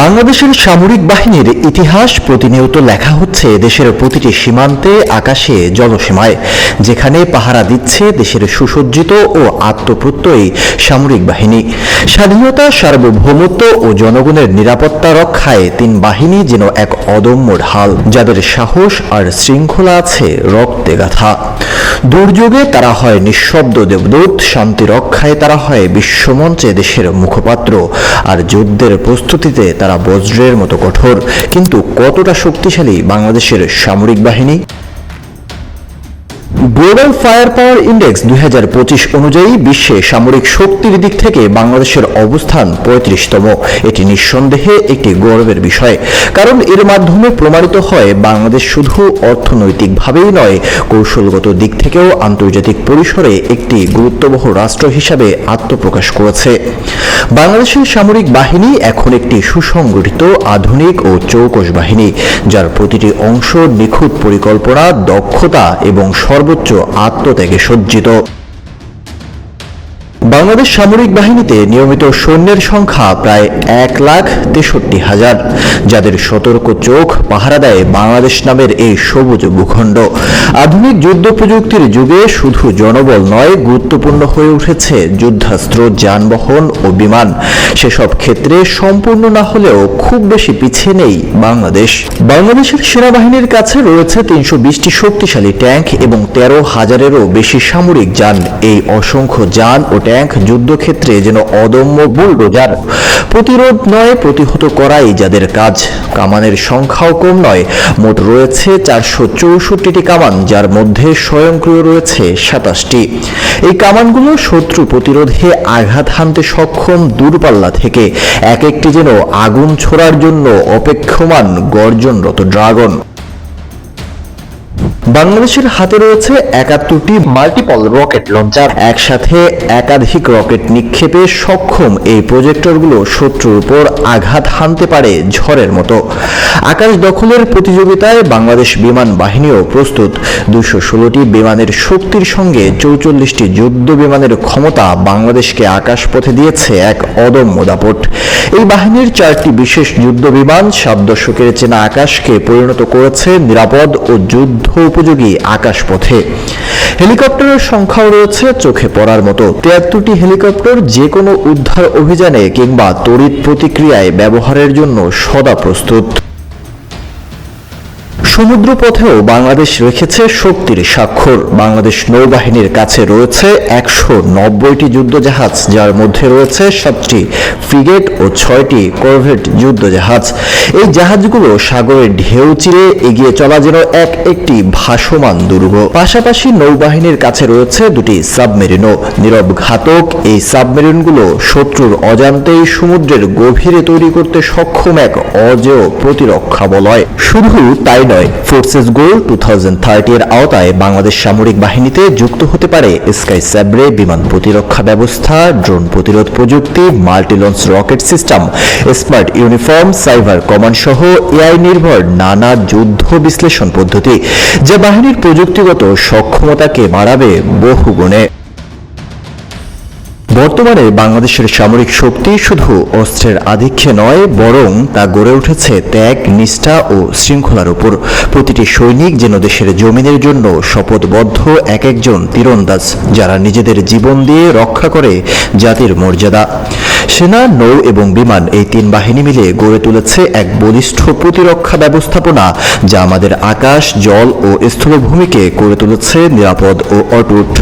বাংলাদেশের সামরিক বাহিনীর ইতিহাস প্রতিনিয়ত লেখা হচ্ছে দেশের প্রতিটি সীমান্তে, আকাশে জলসীমায় যেখানে পাহারা দিচ্ছে দেশের সুসজ্জিত ও আত্মপ্রত্যয়ী সামরিক বাহিনী। স্বাধীনতা, সার্বভৌমত্ব ও জনগণের নিরাপত্তা রক্ষায় তিন বাহিনী যেন এক অদম্য ঢাল, যাদের সাহস আর শৃঙ্খলা আছে রক্তে গাথা। দুর্যোগে তারা হয় নিঃশব্দ দেবদূত, শান্তি রক্ষায় তারা হয় বিশ্বমঞ্চে দেশের মুখপাত্র। আর যুদ্ধের প্রস্তুতিতে তারা বজ্রের মতো কঠোর। কিন্তু কতটা শক্তিশালী বাংলাদেশের সামরিক বাহিনী? গ্লোবাল ফায়ার পাওয়ার ইন্ডেক্স দুই হাজার পঁচিশ অনুযায়ী বিশ্বে সামরিক শক্তির দিক থেকে বাংলাদেশের অবস্থান পঁয়ত্রিশতম। এটি নিঃসন্দেহে একটি গর্বের বিষয়, কারণ এর মাধ্যমে প্রমাণিত হয় বাংলাদেশ শুধু অর্থনৈতিকভাবেই নয়, কৌশলগত দিক থেকেও আন্তর্জাতিক পরিসরে একটি গুরুত্ববহ রাষ্ট্র হিসাবে আত্মপ্রকাশ করেছে। বাংলাদেশের সামরিক বাহিনী এখন একটি সুসংগঠিত, আধুনিক ও চৌকস বাহিনী, যার প্রতিটি অংশ নিখুঁত পরিকল্পনা, দক্ষতা এবং সর্বোচ্চ আত্মত্যাগে সজ্জিত। বাংলাদেশ সামরিক বাহিনীতে নিয়মিত সৈন্যের সংখ্যা প্রায় এক লাখ তেষট্টি হাজার, যাদের সতর্ক চোখ পাহারা দেয় বাংলাদেশ নামের এই সবুজ ভূখণ্ড। আধুনিক যুদ্ধ প্রযুক্তির যুগে শুধু জনবল নয়, গুরুত্বপূর্ণ হয়ে উঠেছে যুদ্ধাস্ত্র, যানবাহন ও বিমান। সেসব ক্ষেত্রে সম্পূর্ণ না হলেও খুব বেশি পিছিয়ে নেই বাংলাদেশ। বাংলাদেশের সেনাবাহিনীর কাছে রয়েছে তিনশো বিশটি শক্তিশালী ট্যাঙ্ক এবং তেরো হাজারেরও বেশি সামরিক যান। এই অসংখ্য যান ও ট্যাঙ্ক যুদ্ধক্ষেত্রে যেন অদম্য বুলডোজার প্রতিরোধ নয়, প্রতিহত করাই যাদের কাজ। কামানের সংখ্যাও কম নয়, মোট রয়েছে চারশো চৌষট্টিটি কামান, যার মধ্যে স্বয়ংক্রিয় রয়েছে সাতাশটি। এই কামানগুলো শত্রু প্রতিরোধে আঘাত হানতে সক্ষম দূরপাল্লা থেকে। এক একটি যেন আগুন ছোড়ার জন্য অপেক্ষমান গর্জনরত ড্রাগন। বাংলাদেশের হাতে রয়েছে একাত্তরটি মাল্টিপল রকেট লঞ্চার একসাথে একাধিক রকেট নিক্ষেপে সক্ষম এই প্রজেক্টরগুলো শত্রুর উপর আঘাত হানতে পারে ঝড়ের মতো। আকাশ দখলের প্রতিযোগিতায় বাংলাদেশ বিমান বাহিনীও প্রস্তুত। দুশো ষোলোটি বিমানের শক্তির সঙ্গে চৌচল্লিশটি যুদ্ধ বিমানের ক্ষমতা বাংলাদেশকে আকাশপথে দিয়েছে এক অদম্য দাপট। এই বাহিনীর চারটি বিশেষ যুদ্ধ বিমান সাত দশকের চেনা আকাশকে পরিণত করেছে নিরাপদ ও যুদ্ধ উপযোগী আকাশপথে। হেলিকপ্টারের সংখ্যাও রয়েছে, চোখে পড়ার মতো। তিয়াত্তরটি হেলিকপ্টার যে কোনো উদ্ধার অভিযানে কিংবা তড়িৎ প্রতিক্রিয়ায় ব্যবহারের জন্য সদা প্রস্তুত। সমুদ্রপথেও বাংলাদেশ রেখেছে শক্তির স্বাক্ষর। বাংলাদেশ নৌবাহিনীর কাছে রয়েছে একশো নব্বইটি যুদ্ধজাহাজ, যার মধ্যে রয়েছে সাতটি ফ্রিগেট ও ছয়টি করভেট যুদ্ধজাহাজ। এই জাহাজগুলো সাগরের ঢেউ চিরে এগিয়ে চলা যেন এক একটি ভাসমান দুর্গ। পাশাপাশি নৌবাহিনীর কাছে রয়েছে দুটি সাবমেরিনও। নীরব ঘাতক এই সাবমেরিনগুলো শত্রুর অজান্তেই সমুদ্রের গভীরে তৈরি করতে সক্ষম এক অজেয় প্রতিরক্ষা বলয়। শুধু তাই নয় forces goal two thousand thirty এর আওতায় বাংলাদেশ সামরিক বাহিনীতে যুক্ত হতে পারে স্কাই স্যাব্রে বিমান প্রতিরক্ষা ব্যবস্থা, ড্রোন প্রতিরোধ প্রযুক্তি multi launch rocket system smart uniform cyber command সহ এআই নির্ভর নানা যুদ্ধ বিশ্লেষণ পদ্ধতি, যা বাহিনীর প্রযুক্তিগত সক্ষমতাকে বাড়াবে বহু গুণে বর্তমানে বাংলাদেশের সামরিক শক্তি শুধু অস্ত্রের আধিক্যে নয়, বরং তা গড়ে উঠেছে ত্যাগ, নিষ্ঠা ও শৃঙ্খলার উপর। প্রতিটি সৈনিক যেন দেশের জমিনের জন্য শপথবদ্ধ এক একজন তীরন্দাজ, যারা নিজেদের জীবন দিয়ে রক্ষা করে জাতির মর্যাদা। সেনা, নৌ এবং বিমান এই তিন বাহিনী মিলে গড়ে তুলেছে এক বলিষ্ঠ প্রতিরক্ষা ব্যবস্থাপনা, যা আমাদের আকাশ, জল ও স্থলভূমিকে করে তুলেছে নিরাপদ ও অটুট।